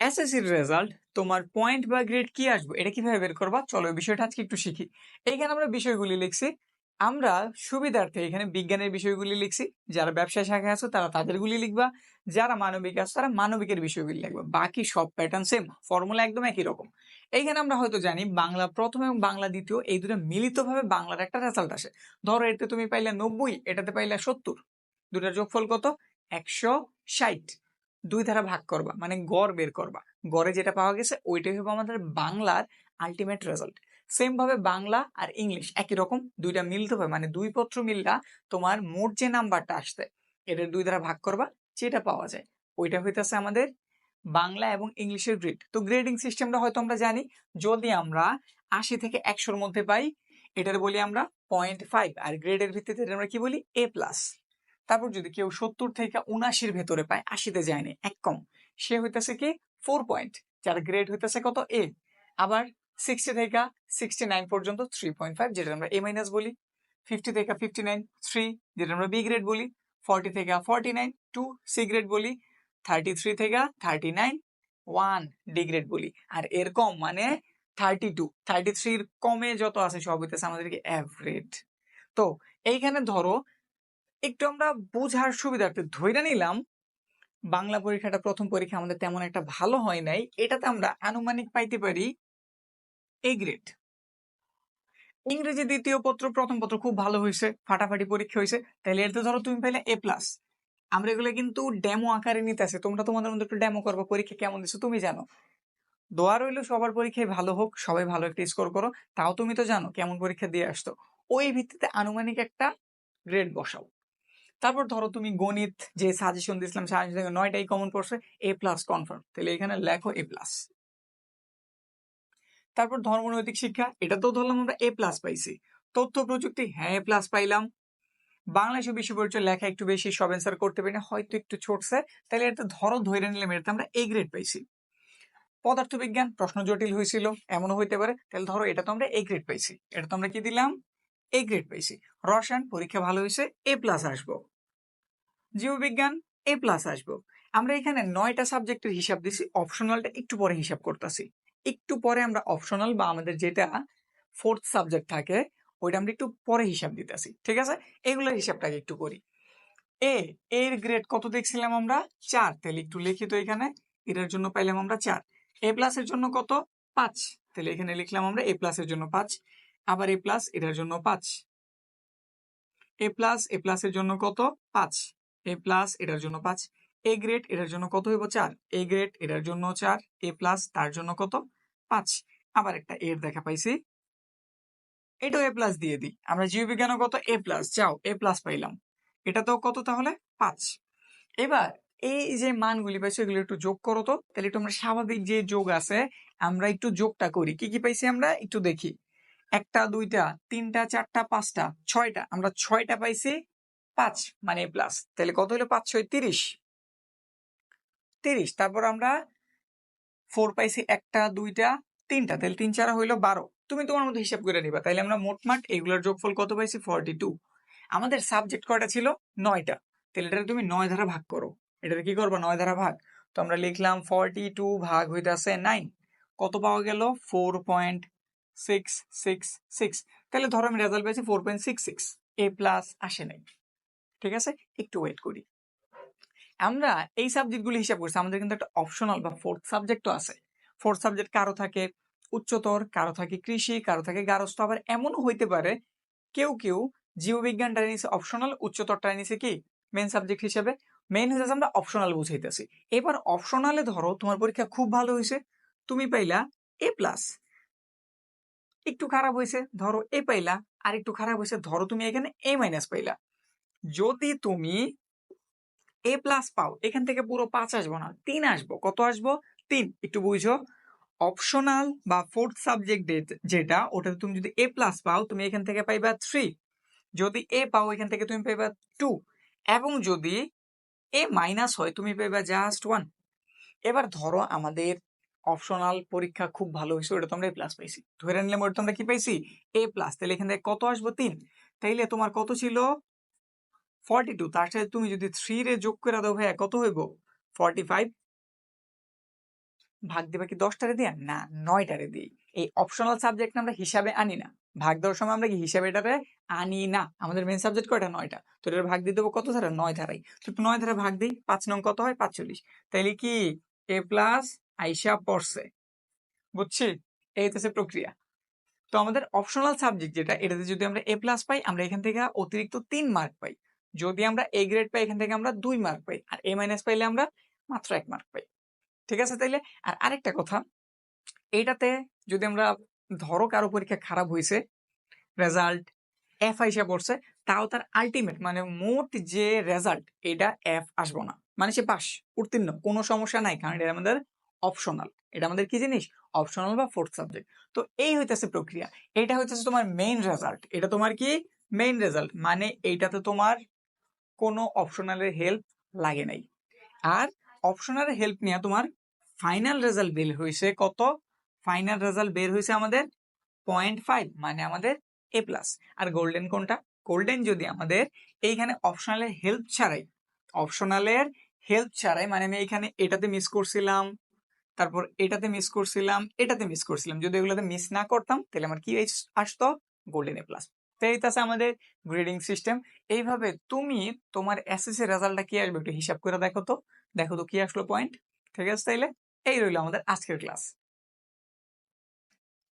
এসএসসির রেজাল্ট তোমার পয়েন্ট বা গ্রেড কি আসবে? এটা কীভাবে বের করবা? চলো বিষয়টা আজকে একটু শিখি। এইখানে আমরা বিষয়গুলি লিখছি। আমরা সুবিধার্থে এখানে বিজ্ঞানের বিষয়গুলি লিখছি। যারা ব্যবসা শাখায় আছো, তারা তাদেরগুলি লিখবা। যারা মানবিক আছে, তারা মানবিকের বিষয়গুলি লিখবা। বাকি সব প্যাটার্ন সেম ফর্মুলা একদম একই রকম। এইখানে আমরা হয়তো জানি, বাংলা প্রথম এবং বাংলা দ্বিতীয়, এই দুটো মিলিতভাবে বাংলার একটা রেজাল্ট আসে। ধরো এতে তুমি পাইলে নব্বই, এটাতে পাইলে সত্তর। দুটার যোগফল কত? একশো ষাট। দুই ধারা ভাগ করবা মানে গড় বের করবা। গড়ে যেটা পাওয়া গেছে, ওইটাই হবে আমাদের বাংলার আলটিমেট রেজাল্ট সেম ভাবে বাংলা আর ইংলিশ একই রকম, দুইটা মিলতে হবে মানে দুই পত্র মিললা তোমার মোট যে নাম্বারটা আসছে, এটার দুই ধারা ভাগ করবা, যেটা পাওয়া যায়। ওইটা হইতেছে আমাদের বাংলা এবং ইংলিশের গ্রেড তো গ্রেডিং সিস্টেমটা হয়তো আমরা জানি, যদি আমরা আশি থেকে একশোর মধ্যে পাই, এটার বলি আমরা পয়েন্ট ফাইভ আর গ্রেডের ভিত্তিতে আমরা কি বলি? এ প্লাস তারপর যদি কেউ সত্তর থেকে উনাশির ভেতরে পায়, আশিতে যায়নি এক কম। সে হইতেছে কি ফোর পয়েন্ট যার গ্রেড হইতেছে কত এ আবার সিক্সটি থেকে সিক্সটি নাইন পর্যন্ত থ্রি পয়েন্ট ফাইভ যেটা আমরা এ মাইনাস বলি ফিফটি থেকে ফিফটি নাইন থ্রি যেটা আমরা বি গ্রেড বলি ফর্টি থেকে forty nine two C grade বলি থার্টি থ্রি থেকে thirty nine one D grade বলি। আর এর কম মানে থার্টি টু থার্টি থ্রির কমে যত আছে সব হইতেছে আমাদেরকে অ্যাভারেজ তো এইখানে ধরো একটু আমরা বোঝার সুবিধার্থে ধইরা নিলাম। বাংলা পরীক্ষাটা প্রথম পরীক্ষা আমাদের তেমন একটা ভালো হয় নাই। এটাতে আমরা আনুমানিক পাইতে পারি এ গ্রেড ইংরেজি দ্বিতীয় পত্র, প্রথম পত্র খুব ভালো হয়েছে ফাটাফাটি পরীক্ষা হয়েছে তাহলে এতে ধরো তুমি পাইলে এ প্লাস আমরা এগুলো কিন্তু ডেমো আকারে নিতে আসে তোমরা তোমাদের মধ্যে একটু ডেমো করব, পরীক্ষা কেমন দিচ্ছে তুমি জানো। দোয়া রইল, সবার পরীক্ষায় ভালো হোক, সবাই ভালো একটা স্কোর করো। তাও তুমি তো জানো কেমন পরীক্ষা দিয়ে আসতো ওই ভিত্তিতে আনুমানিক একটা গ্রেড বসাও। তারপর ধরো তুমি গণিত যে সাজেশন দিয়েছিলাম সাজেশন থেকে নয়টাই কমন পড়ছে এ প্লাস কনফার্ম তাহলে এখানে লেখো এ প্লাস তারপর ধর্মনৈতিক শিক্ষা, এটা তো ধরলাম আমরা এ প্লাস পাইছি। তথ্য প্রযুক্তি হ্যাঁ এ প্লাস পাইলাম। বাংলাদেশ বিশ্ব পরিচয় লেখা একটু বেশি, সব অ্যান্সার করতে পারি না, হয়তো একটু ছোটছে। তাহলে এটা ধরো ধরে নিলাম, এটাতে আমরা এ গ্রেড পাইছি। পদার্থবিজ্ঞান, প্রশ্ন জটিল হয়েছিল, এমনও হইতে পারে। তাহলে ধরো এটা তো আমরা এ গ্রেড পাইছি। এটা তো আমরা কি দিলাম? এ গ্রেড পাইছি। রসায়ন, পরীক্ষা ভালো হয়েছে এ প্লাস আসব। জীববিজ্ঞান এ প্লাস আসব। আমরা এখানে নয়টা সাবজেক্টের হিসাব দিছি অপশনালটা একটু পরে হিসাব করতেছি। একটু পরে আমরা অপশনাল বা আমাদের যেটা ফোর্থ সাবজেক্ট থাকে, ওইটা আমরা একটু পরে হিসাব দিতেছি, ঠিক আছে? এগুলোর হিসাবটাকে একটু করি। এ এর গ্রেড কত দেখছিলাম আমরা? চার। তাহলে একটু লিখি তো এখানে, এটার জন্য পাইলাম আমরা চার। এ প্লাস এর জন্য কত? পাঁচ। তাহলে এখানে লিখলাম আমরা এ প্লাস এর জন্য পাঁচ। আবার এ প্লাস এটার জন্য পাঁচ। এ প্লাস এ প্লাস এর জন্য কত? পাঁচ। এ প্লাস এটার জন্য পাঁচ। এ গ্রেড এটার জন্য কত হইব চার? এ গ্রেড এটার জন্য চার। এ প্লাস তার জন্য কত? পাঁচ। আবার একটা এর দেখা পাইছি। এটাও এ প্লাস দিয়ে দিই। আমরা জীববিজ্ঞানও কত? এ প্লাস যাও এ প্লাস পাইলাম। এটা তো কত তাহলে? পাঁচ। এবার এই যে মানগুলি পাইছো, এগুলো একটু যোগ করো তো। তাহলে একটু আমরা স্বাভাবিক যে যোগ আছে, আমরা একটু যোগটা করি। কি কি পাইছি আমরা? একটু দেখি। একটা, দুইটা, তিনটা, চারটা, পাঁচটা, ছয়টা। আমরা ছয়টা পাইছি পাঁচ মানে প্লাস তাহলে কত হলো পাঁচ, ছয়, তিরিশ। তিরিশ, তারপর আমরা ফোর পাইছি একটা, দুইটা, তিনটা, তাহলে তিন চারা হইল বারো। তুমি তোমার মধ্যে হিসাব করে নিবা, তাহলে আমরা মোটমাট এগুলোর যোগফল কত পাইছি? ফর্টি টু আমাদের সাবজেক্ট কয়টা ছিল? নয়টা। তাহলে এটা তুমি নয় ধারা ভাগ করো। এটা কি করব? নয় ধারা ভাগ। তো আমরা লিখলাম ফর্টি টু ভাগ হইতেছে নাইন কত পাওয়া গেল? Four point six six six তাহলে ধরো আমি রেজাল্ট পেয়েছি four point six six A plus আসে নাই। ঠিক আছে? একটু ওয়েট করি। আমরা এই সাবজেক্টগুলি হিসাব করছি। আমাদের কিন্তু একটা অপশনাল বা ফোর্থ সাবজেক্টও আছে। ফোর্থ সাবজেক্ট কারও থাকে উচ্চতর, কারও থাকে কৃষি, কারও থাকে গারস্থ। আবার এমনও হইতে পারে কেউ কেউ জীববিজ্ঞানটা নিছে অপশনাল উচ্চতরটা নিছে কি? মেন সাবজেক্ট হিসেবে। মেন হচ্ছে আমরা অপশনাল বুঝাইতেছি। এবার অপশনালে ধরো তোমার পরীক্ষা খুব ভালো হয়েছে তুমি পাইলা এ প্লাস একটু খারাপ হয়েছে ধরো এ পাইলা। আর একটু খারাপ হয়েছে ধরো তুমি এখানে এ মাইনাস পাইলা। যদি তুমি এ প্লাস পাও, এখান থেকে পুরো পাঁচ আসব না, তিন আসব। কত আসব? তিন। একটু বুঝো। অপশনাল বা ফোর্থ সাবজেক্ট যেটা, ওটাতে তুমি যদি এ প্লাস পাও, তুমি এখান থেকে পাইবা থ্রি যদি এ পাও, এখান থেকে তুমি পাইবা টু এবং যদি এ মাইনাস হয়, তুমি পাইবা জাস্ট ওয়ান এবার ধরো আমাদের অপশনাল পরীক্ষা খুব ভালো হয়েছে, ওটা তোমরা এ প্লাস পাইছি। ধরে নিলাম ওটা তোমরা কি পাইছি? এ প্লাস তাহলে এখান থেকে কত আসব? তিন। তাইলে তোমার কত ছিল? ফর্টি টু তার সাথে তুমি যদি থ্রি রে যোগ করে দাও ভাইয়া, কত হইব? ফর্টি ফাইভ ভাগ দিবা কি দশটারে দিয়া? না নয়টারে দিই। এই অপশনাল সাবজেক্ট আমরা হিসাবে আনি না। ভাগ দেওয়ার সময় আমরা কি হিসাবে এটাতে আনি না? আমাদের মেন সাবজেক্ট কয়টা? নয়টা। তো এটার ভাগ দিয়ে দেবো কত ধারা? নয় ধারাই। তো নয় ধারা ভাগ দিই, পাঁচ নং কত হয়? পাঁচচল্লিশ। তাইলে কি? এ প্লাস আইসা পড়ছে। বুঝছি? এই হচ্ছে প্রক্রিয়া। তো আমাদের অপশনাল সাবজেক্ট যেটা, এটাতে যদি আমরা এ প্লাস পাই, আমরা এখান থেকে অতিরিক্ত তিন মার্ক পাই। যদি আমরা এ গ্রেড পাই, এখান থেকে আমরা দুই মার্ক পাই, আর এ মাইনাস পাইলে আমরা মাত্র এক মার্ক পাই। ঠিক আছে তাইলে? আর আরেকটা কথা, এইটাতে যদি আমরা, ধরো কারও পরীক্ষা খারাপ হয়েছে রেজাল্ট এফ আইসা পড়ছে, তাও তার আলটিমেট মানে মোট যে রেজাল্ট এটা এফ আসব না। মানে সে পাস, উত্তীর্ণ, কোনো সমস্যা নাই, কারণ এটা আমাদের অপশনাল এটা আমাদের কি জিনিস? অপশনাল বা ফোর্থ সাবজেক্ট তো এই হইতেছে প্রক্রিয়া। এটা হইতেছে তোমার মেইন রেজাল্ট এটা তোমার কি? মেইন রেজাল্ট মানে এইটাতে তোমার কোনো অপশনালের হেল্প লাগে নাই। আর অপশনালের হেল্প নিয়ে তোমার ফাইনাল রেজাল্ট বের হয়েছে কত? ফাইনাল রেজাল্ট বের হয়েছে আমাদের পয়েন্ট ফাইভ মানে আমাদের এ প্লাস আর গোল্ডেন কোনটা? গোল্ডেন যদি আমাদের এইখানে অপশনালের হেল্প ছাড়াই অপশনালের হেল্প ছাড়াই মানে আমি এখানে এটাতে মিস করছিলাম, তারপর এটাতে মিস করছিলাম, এটাতে মিস করছিলাম, যদি এগুলোতে মিস না করতাম, তাহলে আমার কি আস- আসতো? গোল্ডেন এ প্লাস তো এই আছে আমাদের গ্রেডিং সিস্টেম এইভাবে তুমি তোমার এসএসসি রেজাল্টটা কি আসবে একটু হিসাব করে দেখো তো। দেখো তো কি আসলো পয়েন্ট ঠিক আছে তাইলে এই রইল আমাদের আজকের ক্লাস